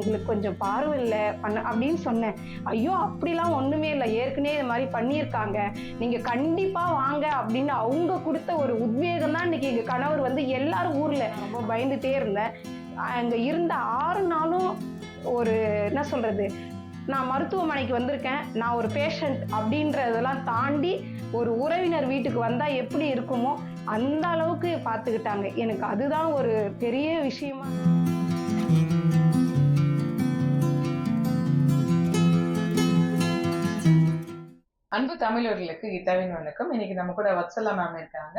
எங்களுக்கு கொஞ்சம் பார்வை இல்லை பண்ண அப்படின்னு சொன்னேன். ஐயோ அப்படிலாம் ஒண்ணுமே இல்லை. ஏற்கனவே இது மாதிரி பண்ணியிருக்காங்க. நீங்க கண்டிப்பா வாங்க அப்படின்னு அவங்க கொடுத்த ஒரு உத்வேகம் தான் இன்னைக்கு எங்க கணவர் வந்து எல்லாரும் ஊர்ல ரொம்ப பயந்துட்டே இருந்தேன். அங்க இருந்த ஆறு நாளும் ஒரு என்ன சொல்றது நான் மருத்துவமனைக்கு வந்திருக்கேன். நான் ஒரு பேஷண்ட் அப்படின்றதெல்லாம் தாண்டி ஒரு உறவினர் வீட்டுக்கு வந்தா எப்படி இருக்குமோ அந்த அளவுக்கு பார்த்துக்கிட்டாங்க. எனக்கு அதுதான் ஒரு பெரிய விஷயமா அன்பு தமிழர்களுக்கு கீதாவின் வணக்கம். இன்னைக்கு நம்ம கூட வத்சலா மேம் இருக்காங்க.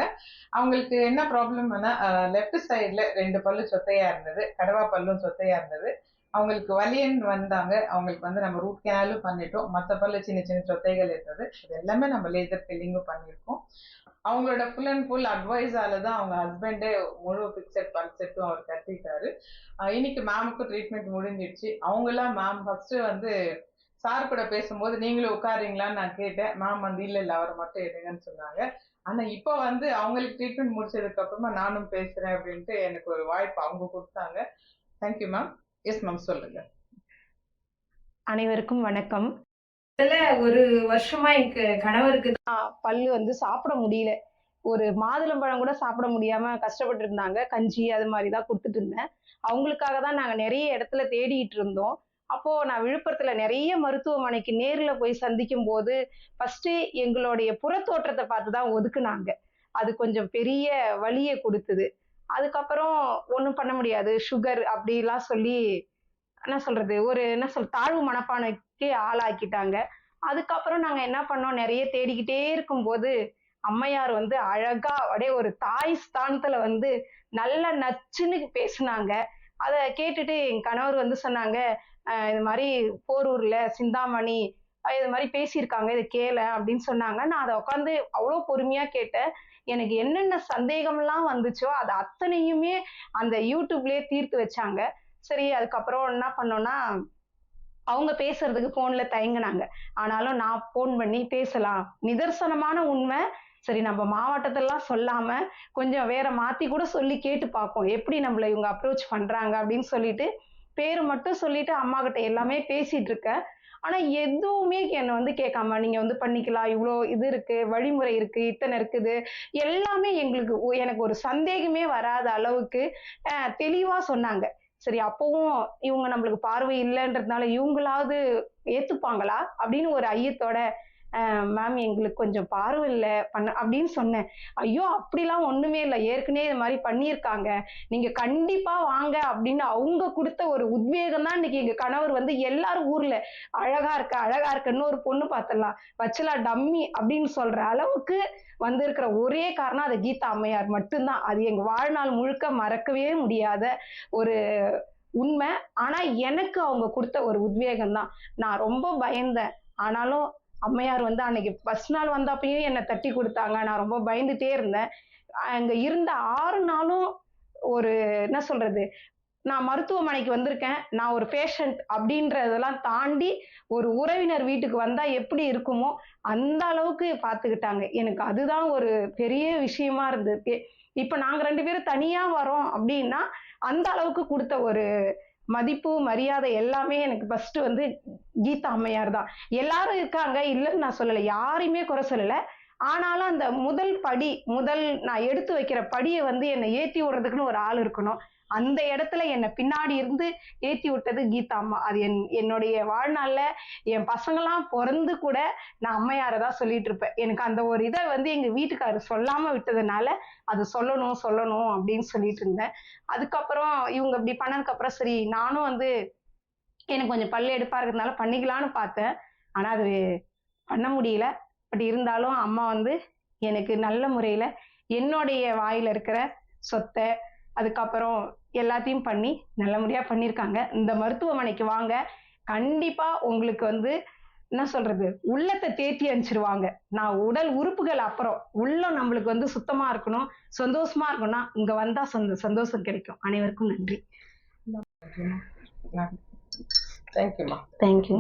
அவங்களுக்கு என்ன ப்ராப்ளம்னா லெஃப்ட் சைடில் ரெண்டு பல்லு சொத்தையா இருந்தது. கடவா பல்லும் சொத்தையா இருந்தது. அவங்களுக்கு வலியன் வந்தாங்க. அவங்களுக்கு வந்து நம்ம ரூட் கேனாலும் பண்ணிட்டோம். மற்ற பல்லு சின்ன சின்ன சொத்தைகள் இருந்தது. இது எல்லாமே நம்ம லேசர் ஃபில்லிங்கும் பண்ணியிருக்கோம். அவங்களோட ஃபுல் அண்ட் ஃபுல் அட்வைஸால தான் அவங்க ஹஸ்பண்டே முழு பிக்சட் பல் செட்டும் அவர் கட்டிட்டாரு. இன்னைக்கு மேமுக்கும் ட்ரீட்மெண்ட் முடிஞ்சிடுச்சு. அவங்களாம் மேம் ஃபர்ஸ்ட் வந்து சார் கூட பேசும்போது நீங்களும் உட்காருங்களான்னு நான் கேட்டேன். மேம் வந்து இல்ல இல்ல அவரை மட்டும் எடுங்கன்னு சொன்னாங்க. ஆனா இப்போ வந்து அவங்களுக்கு ட்ரீட்மெண்ட் முடிச்சதுக்கு அப்புறமா நானும் பேசுறேன் அப்படின்ட்டு எனக்கு ஒரு வாய்ப்பு அவங்க கொடுத்தாங்க. தேங்க்யூ மேம் எஸ் மேம் சொல்லுங்க. அனைவருக்கும் வணக்கம். ஒரு வருஷமா எனக்கு கணவருக்கு பல்லு வந்து சாப்பிட முடியல. ஒரு மாதுளம்பழம் கூட சாப்பிட முடியாம கஷ்டப்பட்டு இருந்தாங்க கஞ்சி அது மாதிரி தான் கொடுத்துட்டு இருந்தேன். அவங்களுக்காக தான் நாங்க நிறைய இடத்துல தேடிட்டு இருந்தோம். அப்போ நான் விழுப்புரத்துல நிறைய மருத்துவமனைக்கு நேர்ல போய் சந்திக்கும் போது ஃபர்ஸ்ட் எங்களுடைய புறத்தோற்றத்தை பார்த்து தான் ஒதுக்குனாங்க. அது கொஞ்சம் பெரிய வலியை கொடுத்தது. அதுக்கப்புறம் ஒன்றும் பண்ண முடியாது. சுகர் அப்படிலாம் சொல்லி என்ன சொல்றது ஒரு என்ன சொல் தாழ்வு மனப்பானைக்கு ஆளாக்கிட்டாங்க. அதுக்கப்புறம் நாங்க என்ன பண்ணோம் நிறைய தேடிக்கிட்டே இருக்கும்போது அம்மையார் வந்து அழகா அப்படியே ஒரு தாய் ஸ்தானத்துல வந்து நல்ல நச்சுன்னு பேசினாங்க. அதை கேட்டுட்டு என் கணவர் வந்து சொன்னாங்க இது மாதிரி போரூர்ல சிந்தாமணி இது மாதிரி பேசியிருக்காங்க இதை கேள அப்படின்னு சொன்னாங்க. நான் அதை உட்காந்து அவ்வளோ பொறுமையா கேட்டேன். எனக்கு என்னென்ன சந்தேகம்லாம் வந்துச்சோ அது அத்தனையுமே அந்த யூடியூப்லேயே தீர்த்து வச்சாங்க. சரி அதுக்கப்புறம் என்ன பண்ணோம்னா அவங்க பேசுறதுக்கு போன்ல தயங்கினாங்க. ஆனாலும் நான் ஃபோன் பண்ணி பேசலாம். நிதர்சனமான உண்மை. சரி நம்ம மாவட்டத்தெல்லாம் சொல்லாம கொஞ்சம் வேற மாத்தி கூட சொல்லி கேட்டு பார்ப்போம். எப்படி நம்மள இவங்க அப்ரோச் பண்றாங்க அப்படின்னு சொல்லிட்டு பேர் மட்டும் சொல்லிட்டு அம்மா கிட்ட எல்லாமே பேசிட்டு இருக்கேன் ஆனா எதுவுமே என்னை வந்து கேட்காம நீங்க வந்து பண்ணிக்கலாம் இவ்வளோ இது இருக்கு வழிமுறை இருக்கு இத்தனை இருக்குது. எல்லாமே எங்களுக்கு எனக்கு ஒரு சந்தேகமே வராத அளவுக்கு தெளிவாக தெளிவா சொன்னாங்க. சரி அப்பவும் இவங்க நம்மளுக்கு பார்வை இல்லைன்றதுனால இவங்களாவது ஏத்துப்பாங்களா? அப்படின்னு ஒரு ஐயத்தோட மேம் எங்களுக்கு கொஞ்சம் பார்வை இல்லை. பண்ண அப்படின்னு சொன்னேன். ஐயோ அப்படிலாம் ஒண்ணுமே இல்லை. ஏற்கனவே இது மாதிரி பண்ணியிருக்காங்க. நீங்க கண்டிப்பா வாங்க அப்படின்னு அவங்க கொடுத்த ஒரு உத்வேகம் தான் இன்னைக்கு எங்க கணவர் வந்து எல்லாரும் ஊர்ல அழகா இருக்க அழகா இருக்குன்னு ஒரு பொண்ணு பார்த்தலாம் வச்சலா டம்மி அப்படின்னு சொல்ற அளவுக்கு வந்திருக்கிற ஒரே காரணம் அது கீதா அம்மையார் மட்டும்தான். அது எங்க வாழ்நாள் முழுக்க மறக்கவே முடியாத ஒரு உண்மை. ஆனா எனக்கு அவங்க கொடுத்த ஒரு உத்வேகம் தான். நான் ரொம்ப பயந்தேன். ஆனாலும் அம்மையார் வந்து அன்னைக்கு ஃபர்ஸ்ட் நாள் வந்தப்பயும் என்னை தட்டி கொடுத்தாங்க. நான் ரொம்ப பயந்துட்டே இருந்தேன். அங்கே இருந்த ஆறு நாளும் ஒரு என்ன சொல்றது நான் மருத்துவமனைக்கு வந்திருக்கேன். நான் ஒரு பேஷண்ட் அப்படின்றதெல்லாம் தாண்டி ஒரு உறவினர் வீட்டுக்கு வந்தா எப்படி இருக்குமோ அந்த அளவுக்கு பார்த்துக்கிட்டாங்க எனக்கு அதுதான் ஒரு பெரிய விஷயமா இருந்திருக்கு இப்போ நாங்கள் ரெண்டு பேரும் தனியாக வரோம் அப்படின்னா அந்த அளவுக்கு கொடுத்த ஒரு மதிப்பு மரியாதை எல்லாமே எனக்கு ஃபர்ஸ்ட் வந்து கீதா அம்மையார் தான் எல்லாரும் இருக்காங்க இல்லைன்னு நான் சொல்லலை. யாரையுமே குறை சொல்லலை. ஆனாலும் அந்த முதல் படி முதல் நான் எடுத்து வைக்கிற படியை வந்து என்னை ஏத்தி விடுறதுக்குன்னு ஒரு ஆள் இருக்கணும். அந்த இடத்துல என்னை பின்னாடி இருந்து ஏத்தி விட்டது கீதா அம்மா. அது என் என்னுடைய வாழ்நாள்ல என் பசங்களாம் பிறந்து கூட நான் அம்மையாரை தான் சொல்லிட்டு இருப்பேன். எனக்கு அந்த ஒரு இதை வந்து எங்க வீட்டுக்காரர் சொல்லாம விட்டதுனால அது சொல்லணும் சொல்லணும் அப்படின்னு சொல்லிட்டு இருந்தேன். அதுக்கப்புறம் இவங்க இப்படி பண்ணதுக்கு அப்புறம் சரி நானும் வந்து எனக்கு கொஞ்சம் பல்லு எடுப்பா இருக்கிறதுனால பண்ணிக்கலாம்னு பார்த்தேன். ஆனா அது பண்ண முடியல. பட் இருந்தாலும் அம்மா வந்து எனக்கு நல்ல முறையில என்னுடைய வாயில இருக்கிற சொத்தை அதுக்கப்புறம் எல்லாத்தையும் பண்ணி நல்ல முறையா பண்ணியிருக்காங்க இந்த மருத்துவமனைக்கு வாங்க. கண்டிப்பா உங்களுக்கு வந்து என்ன சொல்றது? உள்ளத்தை தேத்தி அனுப்பிச்சிருவாங்க. நான் உடல் உறுப்புகள் அப்புறம் உள்ளம் நம்மளுக்கு வந்து சுத்தமா இருக்கணும் சந்தோஷமா இருக்கணும்னா இங்க வந்தா சொந்த சந்தோஷம் கிடைக்கும். அனைவருக்கும் நன்றி. தேங்க்யூமா தேங்க்யூ